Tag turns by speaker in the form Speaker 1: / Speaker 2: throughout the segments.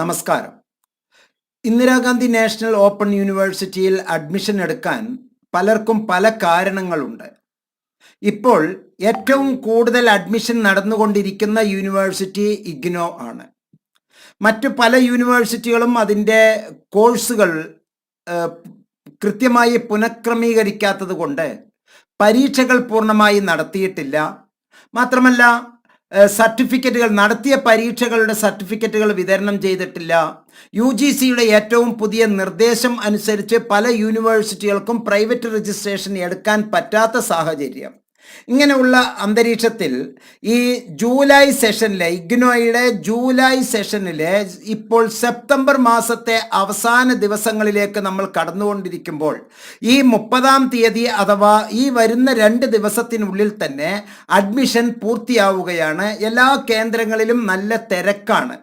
Speaker 1: നമസ്കാരം. Indira Gandhi national open യൂണിവേഴ്സിറ്റിയിൽ admission എടുക്കാൻ പലർക്കും പല കാരണങ്ങളുണ്ട്. ഇപ്പോൾ ഏറ്റവും കൂടുതൽ അഡ്മിഷൻ നടന്നുകൊണ്ടിരിക്കുന്ന യൂണിവേഴ്സിറ്റി ഇഗ്നോ ആണ്. മറ്റ് പല യൂണിവേഴ്സിറ്റികളും അതിന്റെ കോഴ്സുകൾ കൃത്യമായി പുനഃക്രമീകരിക്കാത്തത് കൊണ്ട് പരീക്ഷകൾ പൂർണമായി നടത്തിയിട്ടില്ല. മാത്രമല്ല സർട്ടിഫിക്കറ്റുകൾ നടത്തിയ പരീക്ഷകളുടെ സർട്ടിഫിക്കറ്റുകൾ വിതരണം ചെയ്തിട്ടില്ല. യു ജി സിയുടെ ഏറ്റവും പുതിയ നിർദ്ദേശം അനുസരിച്ച് പല യൂണിവേഴ്സിറ്റികൾക്കും പ്രൈവറ്റ് രജിസ്ട്രേഷൻ എടുക്കാൻ പറ്റാത്ത സാഹചര്യം. ഇങ്ങനെയുള്ള അന്തരീക്ഷത്തിൽ ഈ ജൂലൈ സെഷനിലെ ഇഗ്നോയുടെ ജൂലൈ സെഷനിലെ ഇപ്പോൾ സെപ്റ്റംബർ മാസത്തെ അവസാന ദിവസങ്ങളിലേക്ക് നമ്മൾ കടന്നുകൊണ്ടിരിക്കുമ്പോൾ ഈ മുപ്പതാം തീയതി അഥവാ ഈ വരുന്ന രണ്ട് ദിവസത്തിനുള്ളിൽ തന്നെ അഡ്മിഷൻ പൂർത്തിയാവുകയാണ്. എല്ലാ കേന്ദ്രങ്ങളിലും നല്ല തിരക്കാണ്.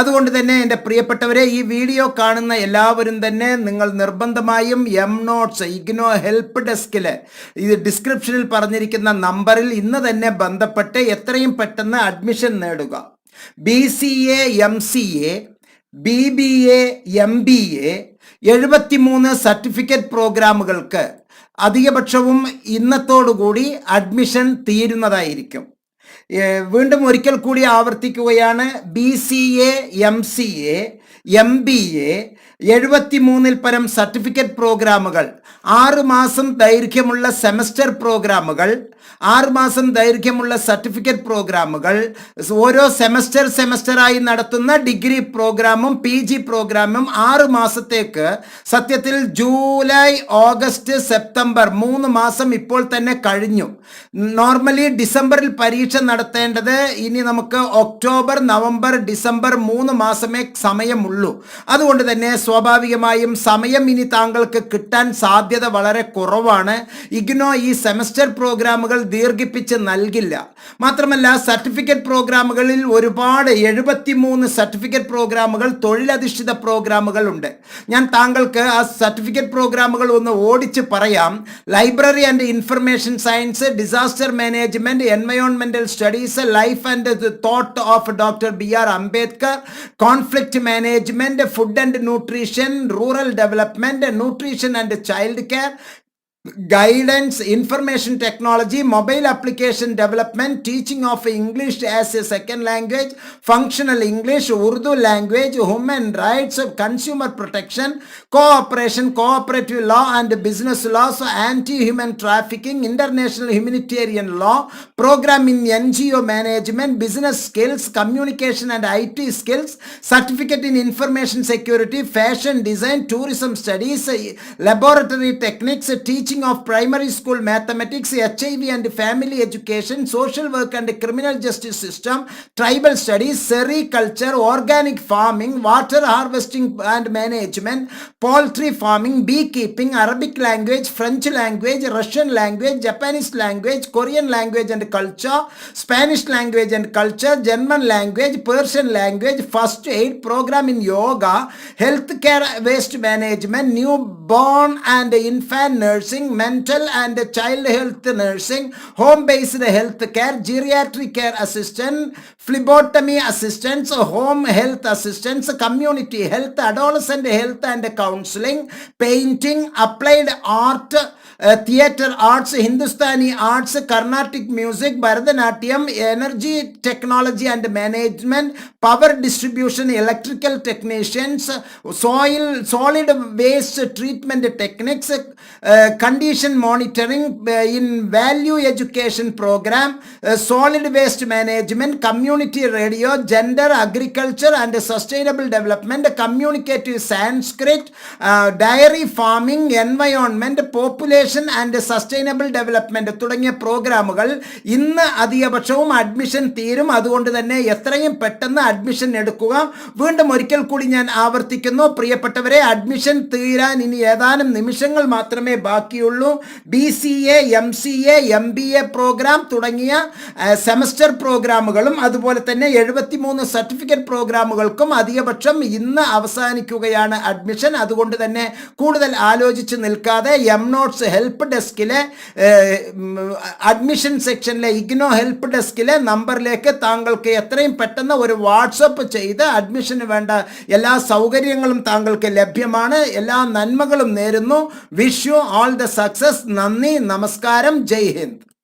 Speaker 1: അതുകൊണ്ട് തന്നെ എന്റെ പ്രിയപ്പെട്ടവരെ ഈ വീഡിയോ കാണുന്ന എല്ലാവരും തന്നെ നിങ്ങൾ നിർബന്ധമായും എം നോട്ട്സ് ഇഗ്നോ ഹെൽപ്പ് ഡെസ്കിൽ ഇത് ഡിസ്ക്രിപ്ഷനിൽ പറഞ്ഞിരിക്കുന്ന നമ്പറിൽ ഇന്ന് തന്നെ ബന്ധപ്പെട്ട് എത്രയും പെട്ടെന്ന് അഡ്മിഷൻ നേടുക. B C A M C A B B A M B A എഴുപത്തിമൂന്ന് സർട്ടിഫിക്കറ്റ് പ്രോഗ്രാമുകൾക്ക് അധികപക്ഷവും ഇന്നത്തോടുകൂടി അഡ്മിഷൻ തീരുന്നതായിരിക്കും. വീണ്ടും ഒരിക്കൽ കൂടി ആവർത്തിക്കുകയാണ്. B C A M C A M B A എഴുപത്തി മൂന്നിൽ പരം സർട്ടിഫിക്കറ്റ് പ്രോഗ്രാമുകൾ ആറുമാസം ദൈർഘ്യമുള്ള സെമസ്റ്റർ പ്രോഗ്രാമുകൾ ആറുമാസം ദൈർഘ്യമുള്ള സർട്ടിഫിക്കറ്റ് പ്രോഗ്രാമുകൾ ഓരോ സെമസ്റ്റർ സെമസ്റ്ററായി നടത്തുന്ന ഡിഗ്രി പ്രോഗ്രാമും പി ജി പ്രോഗ്രാമും ആറ് മാസത്തേക്ക്. സത്യത്തിൽ ജൂലൈ ഓഗസ്റ്റ് സെപ്റ്റംബർ മൂന്ന് മാസം ഇപ്പോൾ തന്നെ കഴിഞ്ഞു. നോർമലി ഡിസംബറിൽ പരീക്ഷ നടത്തേണ്ടത് ഇനി നമുക്ക് ഒക്ടോബർ നവംബർ ഡിസംബർ മൂന്ന് മാസമേ സമയമുള്ളൂ. അതുകൊണ്ട് തന്നെ സ്വാഭാവികമായും സമയം ഇനി താങ്കൾക്ക് കിട്ടാൻ സാധ്യത വളരെ കുറവാണ്. ഇഗ്നോ ഈ സെമസ്റ്റർ പ്രോഗ്രാമുകൾ ദീർഘിപ്പിച്ച് നൽകില്ല. മാത്രമല്ല സർട്ടിഫിക്കറ്റ് പ്രോഗ്രാമുകളിൽ ഒരുപാട് എഴുപത്തിമൂന്ന് സർട്ടിഫിക്കറ്റ് പ്രോഗ്രാമുകൾ തൊഴിലധിഷ്ഠിത പ്രോഗ്രാമുകൾ ഉണ്ട് ഞാൻ താങ്കൾക്ക് ആ സർട്ടിഫിക്കറ്റ് പ്രോഗ്രാമുകൾ ഒന്ന് ഓടിച്ച് പറയാം. Library and information science disaster management എൻവയോൺമെന്റൽ studies life and thought of doctor B R Ambedkar conflict management food and nutrition rural development nutrition and child care guidance information technology mobile application development teaching of english as a second language functional english urdu language human rights consumer protection cooperation cooperative law and business laws anti-human trafficking international humanitarian law program in ngo management business skills communication and it skills certificate in information security fashion design tourism studies laboratory techniques teaching of primary school mathematics hiv and family education social work and criminal justice system tribal studies sericulture organic farming water harvesting and management poultry farming beekeeping arabic language french language russian language japanese language korean language and culture spanish language and culture german language persian language first aid program in yoga healthcare waste management newborn and infant nursing nursing, mental and child health nursing, home based health care, geriatric care assistant, phlebotomy assistants, home health assistants, community health, adolescent health and counseling, painting, applied art. Uh, Theatre Arts, Hindustani Arts, Carnatic Music, Bharatanatyam, Energy Technology and Management, Power Distribution, Electrical Technicians, Soil Solid Waste Treatment Techniques. Uh, uh, uh, in value education program uh, solid waste management community radio gender agriculture and sustainable development communicative sanskrit uh, dairy farming environment population and sustainable development തുടങ്ങിയ പ്രോഗ്രാമുകൾ ഇന്ന് അധികപക്ഷവും admission തീരും അതുകൊണ്ട് തന്നെ എത്രയും പെട്ടെന്ന് admission എടുക്കുക വീണ്ടും ഒരിക്കൽ കൂടി ഞാൻ ആവർത്തിക്കുന്നു പ്രിയപ്പെട്ടവരെ അഡ്മിഷൻ തീരാൻ ഇനി ഏതാനും നിമിഷങ്ങൾ മാത്രമേ ബാക്കി ബാക്കിയുള്ളൂ. B C A M C A M B A program തുടങ്ങിയ സെമസ്റ്റർ പ്രോഗ്രാമുകളും അതുപോലെ തന്നെ എഴുപത്തിമൂന്ന് സർട്ടിഫിക്കറ്റ് പ്രോഗ്രാമുകൾക്കും അധികപക്ഷം ഇന്ന് അവസാനിക്കുകയാണ് അഡ്മിഷൻ അതുകൊണ്ട് തന്നെ കൂടുതൽ ആലോചിച്ച് നിൽക്കാതെ എം നോട്ട്സ് ഹെൽപ്പ് ഡെസ്കിലെ അഡ്മിഷൻ സെക്ഷനിലെ ഇഗ്നോ ഹെൽപ്പ് ഡെസ്കിലെ നമ്പറിലേക്ക് താങ്കൾക്ക് എത്രയും പെട്ടെന്ന് ഒരു വാട്സപ്പ് ചെയ്ത് അഡ്മിഷന് വേണ്ട എല്ലാ സൗകര്യങ്ങളും താങ്കൾക്ക് ലഭ്യമാണ്. എല്ലാ നന്മകളും നേരുന്നു. Wish you all the success നന്ദി നമസ്കാരം ജയ് ഹിന്ദ്.